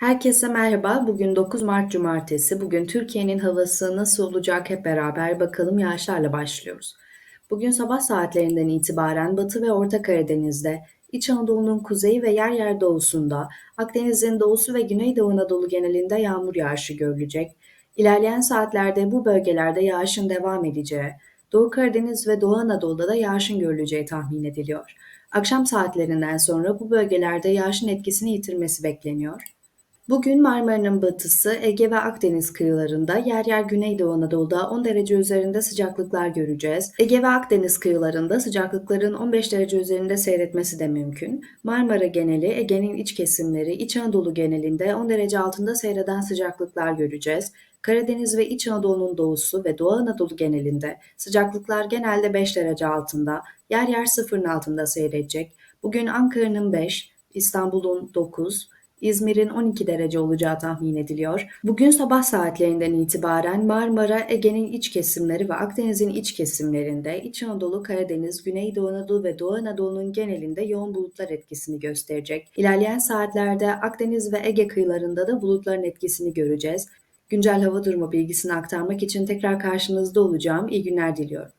Herkese merhaba. Bugün 9 Mart Cumartesi. Bugün Türkiye'nin havası nasıl olacak hep beraber bakalım yağışlarla başlıyoruz. Bugün sabah saatlerinden itibaren Batı ve Orta Karadeniz'de, İç Anadolu'nun kuzeyi ve yer yer doğusunda, Akdeniz'in doğusu ve Güneydoğu Anadolu genelinde yağmur yağışı görülecek. İlerleyen saatlerde bu bölgelerde yağışın devam edeceği, Doğu Karadeniz ve Doğu Anadolu'da da yağışın görüleceği tahmin ediliyor. Akşam saatlerinden sonra bu bölgelerde yağışın etkisini yitirmesi bekleniyor. Bugün Marmara'nın batısı, Ege ve Akdeniz kıyılarında yer yer Güneydoğu Anadolu'da 10 derece üzerinde sıcaklıklar göreceğiz. Ege ve Akdeniz kıyılarında sıcaklıkların 15 derece üzerinde seyretmesi de mümkün. Marmara geneli, Ege'nin iç kesimleri, İç Anadolu genelinde 10 derece altında seyreden sıcaklıklar göreceğiz. Karadeniz ve İç Anadolu'nun doğusu ve Doğu Anadolu genelinde sıcaklıklar genelde 5 derece altında, yer yer sıfırın altında seyredecek. Bugün Ankara'nın 5, İstanbul'un 9, İzmir'in 12 derece olacağı tahmin ediliyor. Bugün sabah saatlerinden itibaren Marmara, Ege'nin iç kesimleri ve Akdeniz'in iç kesimlerinde, İç Anadolu, Karadeniz, Güneydoğu Anadolu ve Doğu Anadolu'nun genelinde yoğun bulutlar etkisini gösterecek. İlerleyen saatlerde Akdeniz ve Ege kıyılarında da bulutların etkisini göreceğiz. Güncel hava durumu bilgisini aktarmak için tekrar karşınızda olacağım. İyi günler diliyorum.